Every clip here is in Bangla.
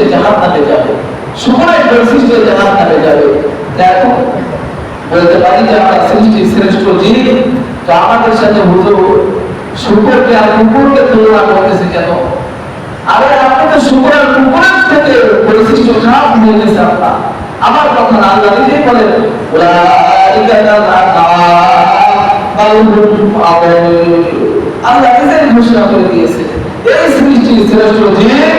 বৈশিষ্ট্যে জাহান নামে যাবে। শুকুরের বৈশিষ্ট্যে জাহান নামে যাবে। দেখো বলতে পারি যে আমরা সৃষ্টি শ্রেষ্ঠ জীব। তো আমাদের সাথে হুজুর শুকুরকে আর কুকুরকে তুলনা করতেছে কেন? আরে আপনি তো কুকুরের থেকে আপনার। আমার কথা না আল্লাহ নিজেই বলেন আল্লাহ নিজেই ঘোষণা করে দিয়েছে, এই সৃষ্টি শ্রেষ্ঠ জীব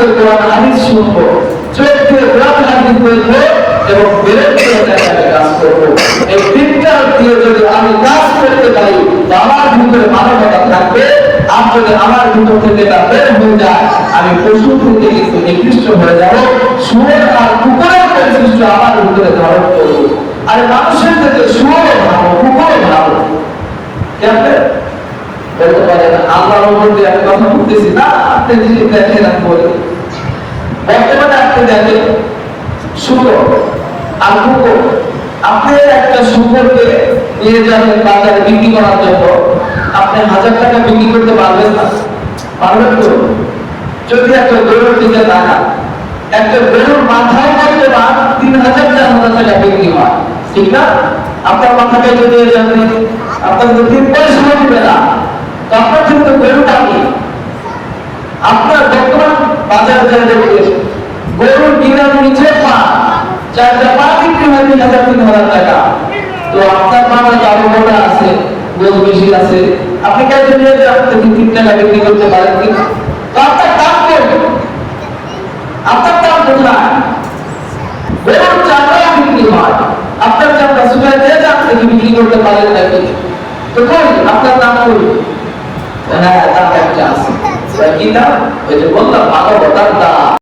আমি আর যদি আমার ভিতর থেকে পশু থেকে কিন্তু নিকৃষ্ট হয়ে যাব। সুরের আর কুকুরের বৈশিষ্ট্য আমার ভিতরে ধারণ করব। আর মানুষের থেকে সুরও ভালো কুকুরও ভালো। কেমন? বলতে কথা বলতেছি না। আপনি যদি দেখেন আমি বলি। বর্তমানে আপনি দেখেন শুকর আর কুকুর আপনি একটা শুকরকে নিয়ে যাবেন বাজারে বিক্রি করার জন্য। আপনি হাজার টাকা বিক্রি করতে পারবেন না। পারবেন তো? যদি একটা গরুর দিকে তাকান, একটা গরুর মাথায় মধ্যে মান তিন হাজার চার হাজার টাকা বিক্রি হয়। ঠিক না? আপনার মাথাকে যদি যাবেন আপনার যদি পয়সা দিবে না, তো আপনার কিন্তু গরুটা কি আপনার বর্তমান বাজার যা দেখবে গরুর কিনার নিচে পা চারটা পা বিক্রি হয়, তিন হাজার তিন হাজার টাকা। তো আপনার মামা যাব মনে আছে গরু বেশি আছে। আপনি কাছে নিয়ে যে আপনি তিন তিন টাকা বিক্রি করতে পারেন কি? তো আপনার দাম করবে আপনার দাম কোথায়? গরুর চামড়া বিক্রি হয়। আপনার চামড়া শুকায় দিয়ে যান থেকে বিক্রি করতে পারেন নাকি? তো কই, আপনার দাম কই? হ্যাঁ কিনা? ওই যে বললাম মানবতার দা